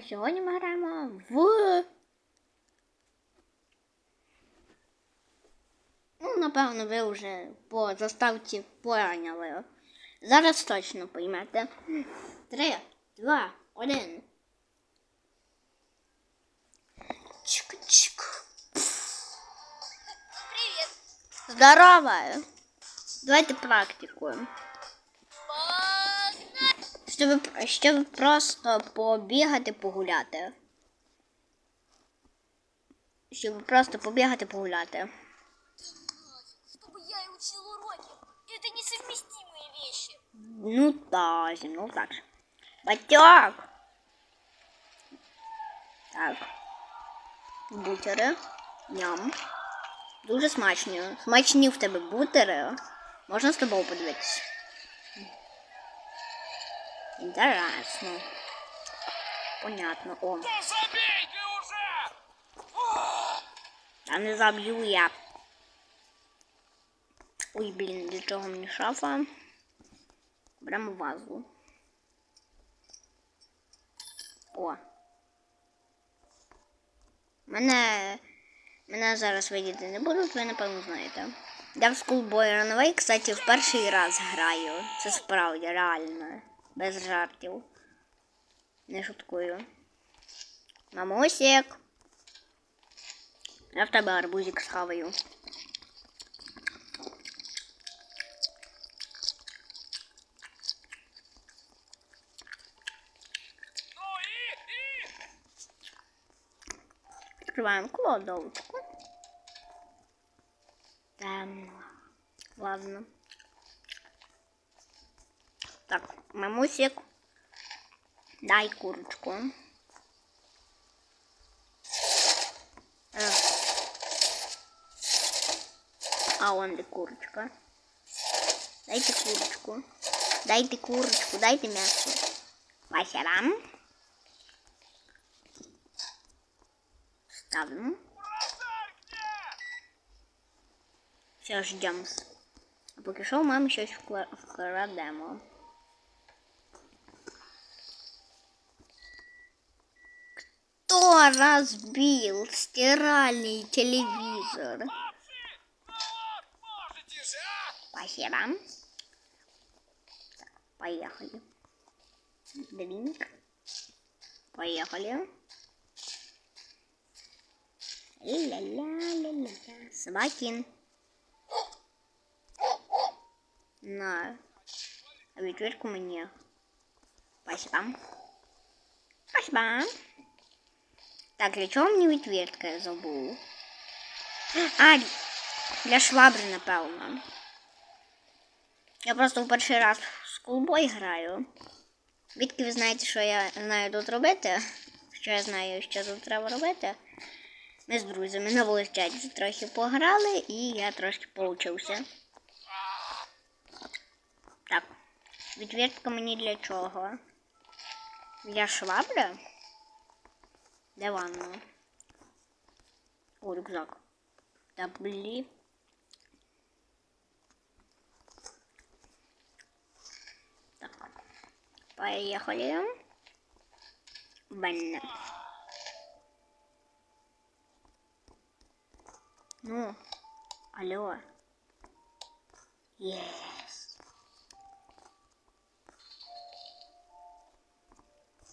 А сьогодні ми граємо в. Ну, напевно, ви вже по заставці поняли. Зараз точно поймете. Три, два, один. Чик-чик. Привет. Здорово! Давайте практикуємо Можно? Щоб, щоб просто побігати, погуляти. Щоб просто побігати, погуляти. Чтобы я и учил уроки. Это несовместимые вещи. Ну так, зі мною так же. Батьок! Так. Бутери. Ням. Дуже смачні. Смачні в тебе бутери. Можна з тобою подивитися. Інтересно. Понятно. О. Ну забейте уже! Та не заб'ю я. Ой, блін, для чого мені шафа? Беремо вазу. О. Мене. Мене зараз видіти не будуть, ви напевно знаєте. Я в Schoolboy Runaway, кстати, в перший раз граю. Це справді, реально. Без жартів. Не шуткую. Мамусік. Я в тебе арбузик схаваю. Открываем кладовочку. Там. Ладно. Так, мамусик. Дай курочку. Э. А он де курочка. Дайте курочку. Дайте курочку, дайте мясо. Вася вам. Где? Все, ждемо. А поки що щось вкла- вкладемо. Кто разбил стиральный телевизор? Молодцы! Ну вот, можете же, а? Спасибо. Так, поехали. Дринк. Поехали. Ля-ля-ля-ля-ля. Собакин. На. А відвірку мені. Спасибо. Спасибо. Так, для чого мені відвіртка я забув? А, для швабри, напевно. Я просто в перший раз в скулбой граю. Відки ви знаєте, що я знаю тут робити? Що я знаю, що тут треба робити? Ми з друзями на вуличаті трохи пограли і я трошки поучився. Так, відвертка мені для чого? Для швабри? Де ванна? О, рюкзак. Та блі. Так. Ну, алло. Yes.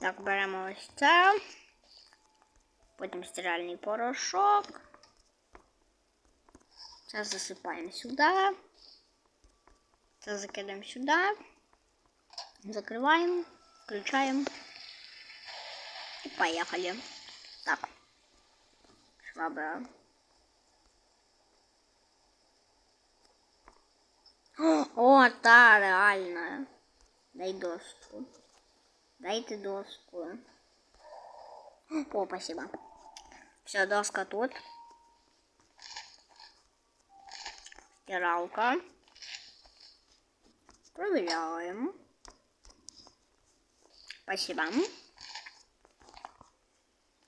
Так, беремо ось це. Потім стиральний порошок. Це засипаємо сюди. Це закидаємо сюди. Закрываем, включаем. И поехали. Так. Швабра. О, та, реально. Дай доску. Дайте доску. О, спасибо. Все, доска тут. Стиралка. Проверяем. Спасибо.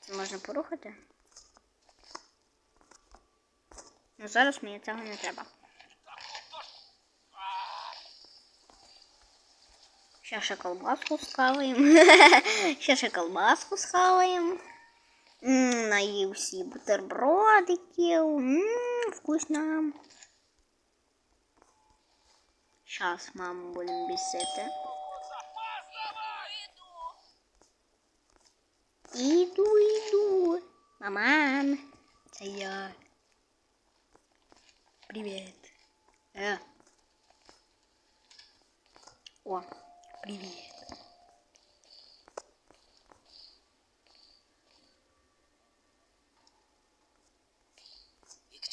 Це можна порухати. Ну зараз мені цього не треба. Ще ще колбаску схаваємо. Ще ще колбаску схаваємо. М, Наївся бутербродиків. М, Вкусно. Щас маму будемо бісити. Іду, іду. Маман. Це я. Привіт. Е. О, привіт.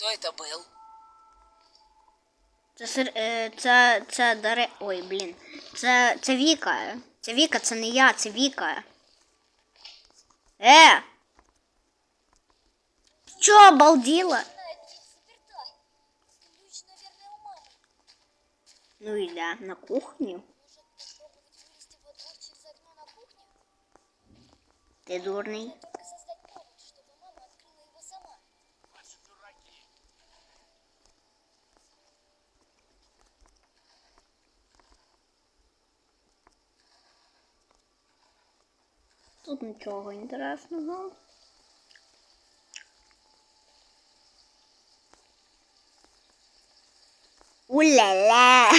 кто это был? Це сир, е, це, це даре. Ой, блін. Це, це Віка. Це Віка, це не я, це Віка. Е! Чо, обалділа? Знает, дверь заперта. Ключ, наверное, у мамы. Ну і да, на кухню. Может, попробовать Тут нічого інтересного. Уля-ля!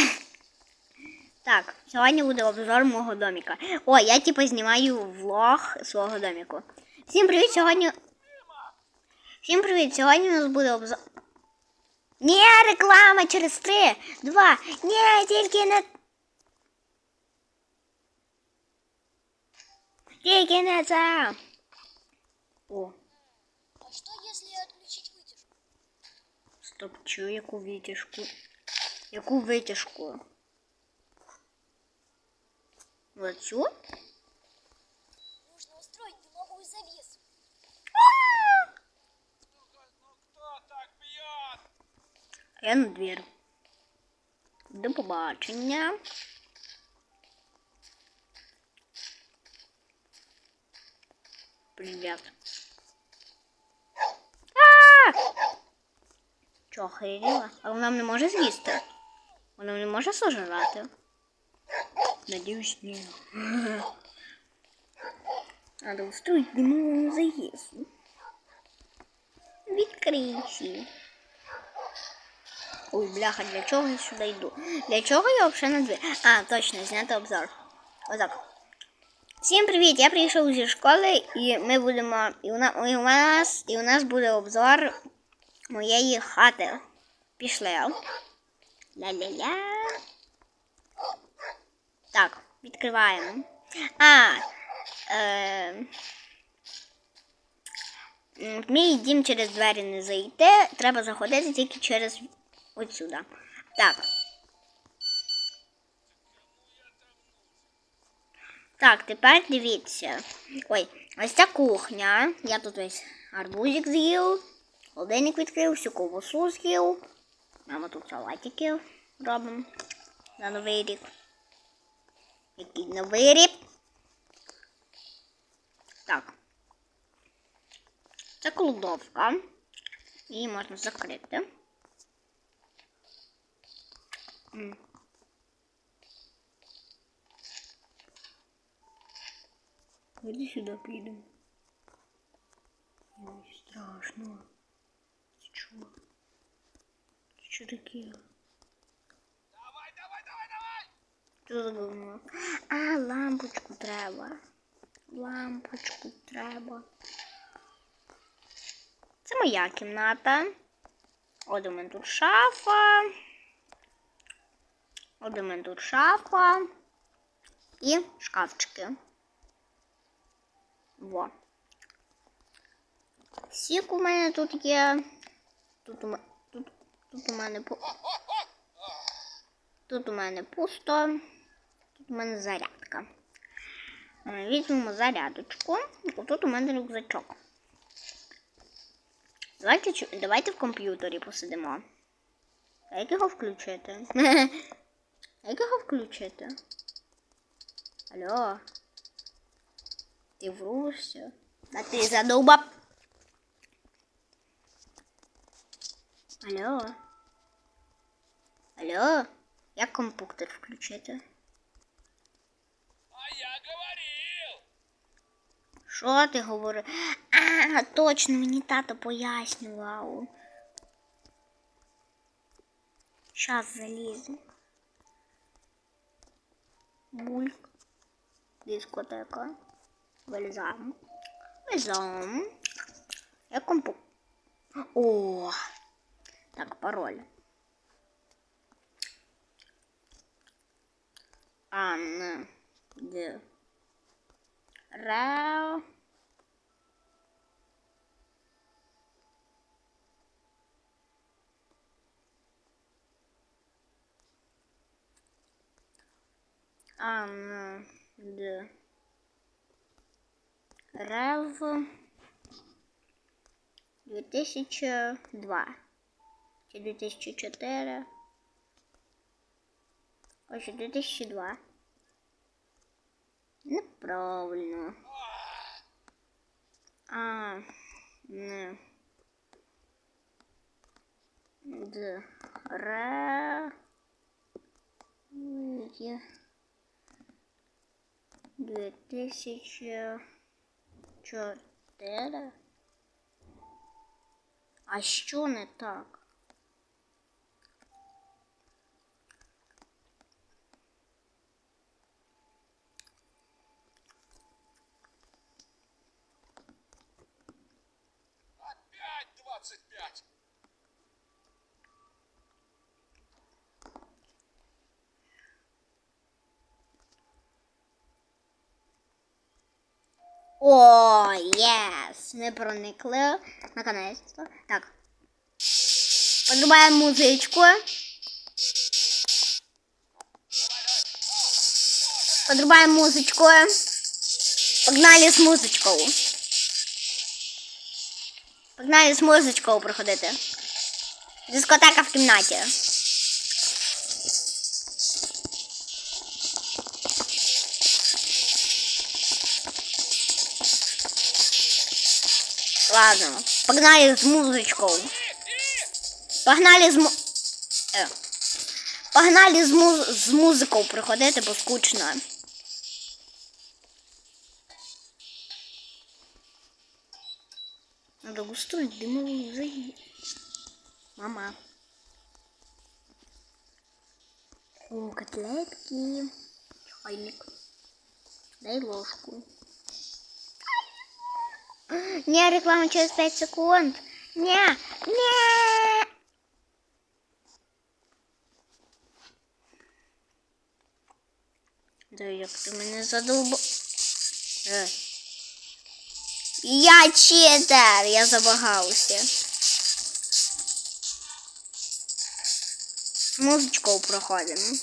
Так, сьогодні буде обзор мого доміка. О, я типу знімаю влог свого доміку. Всім привіт, сьогодні. Всім привіт! Сьогодні у нас буде обзор. Ні, реклама через три, два. Ні, тільки не. Не. О, А что, если отключить вытяжку? стоп, чую яку витяжку. Яку витяжку? Оцю? Нужно устроить дымовую завесу. Ну бьет? Я на двір. До побачення. Привіт. А! Чо, охренела? А вона не може з'їсти? Вона не може сожрати? Надіюсь, ні. Надо устроить дымовую завесу. Відкрийся. Ой, бляха, для чого я сюди йду? Для чого я взагалі на дві? А, точно, зняти обзор. Отак. Всім привіт! Я прийшов зі школи і ми будемо. І у нас, і у нас, буде обзор моєї хати. Пішли. Ля-ля-ля. Так, відкриваємо. А. Е, в мій дім через двері не зайти. Треба заходити тільки через отсюда. Так. Так, тепер дивіться. Ой, ось ця кухня. Я тут ось арбузик з'їв, холодильник відкрив, всю ковбасу з'їв. Мама тут салатики робимо на новий рік. Який новий рік. Так. Це кладовка. Її можна закрити. М. Іди сюди підемо. Ой, страшно. Це чого? Це що таке? Давай, давай, давай, давай! Що за говно? А, лампочку треба. Лампочку треба. Це моя кімната. От у мене тут шафа. От у мене тут шафа. І шкафчики. Во. Сік у мене тут є. Тут у тут, тут у мене. Тут у мене пусто. Тут у мене зарядка. Е, Візьмемо зарядочку. Тут у мене рюкзачок. Давайте, давайте в комп'ютері посидимо. А як його включити? А Як його включити? Алло. Ти врушся. А ти задубав. Алло. Алло. Як компуктор включити? А я говорил. Що ты говоришь? А, точно, мне тато пояснила. Сейчас залізу. Бульк. Дискотека. Вилізаємо. Вилізаємо. Я компу. О! Так, пароль. Анна. Д. Ра. Анна. Д. Рев 2002 чи 2004. ось 2002. Неправильно. А, не. Д. Ре. 2000 чотири. А що не так? О, єс! Не проникли. Наконець-то. Так. Подрубаємо музичку. Подрубаємо музичку. Погнали з музичкою. Погнали з музичкою проходити. Дискотека в кімнаті. Ладно, погнали з музичкою. Погнали з му... Е. Погнали з, муз... з музикою приходити, бо скучно. Надо устроить дымовую заги. Мама. О, котлетки. Чайник. Дай ложку. Не, реклама через 5 секунд. Не, не. Да як ти мене задолб... Е. Я читер, я забагався. Музичку проходимо.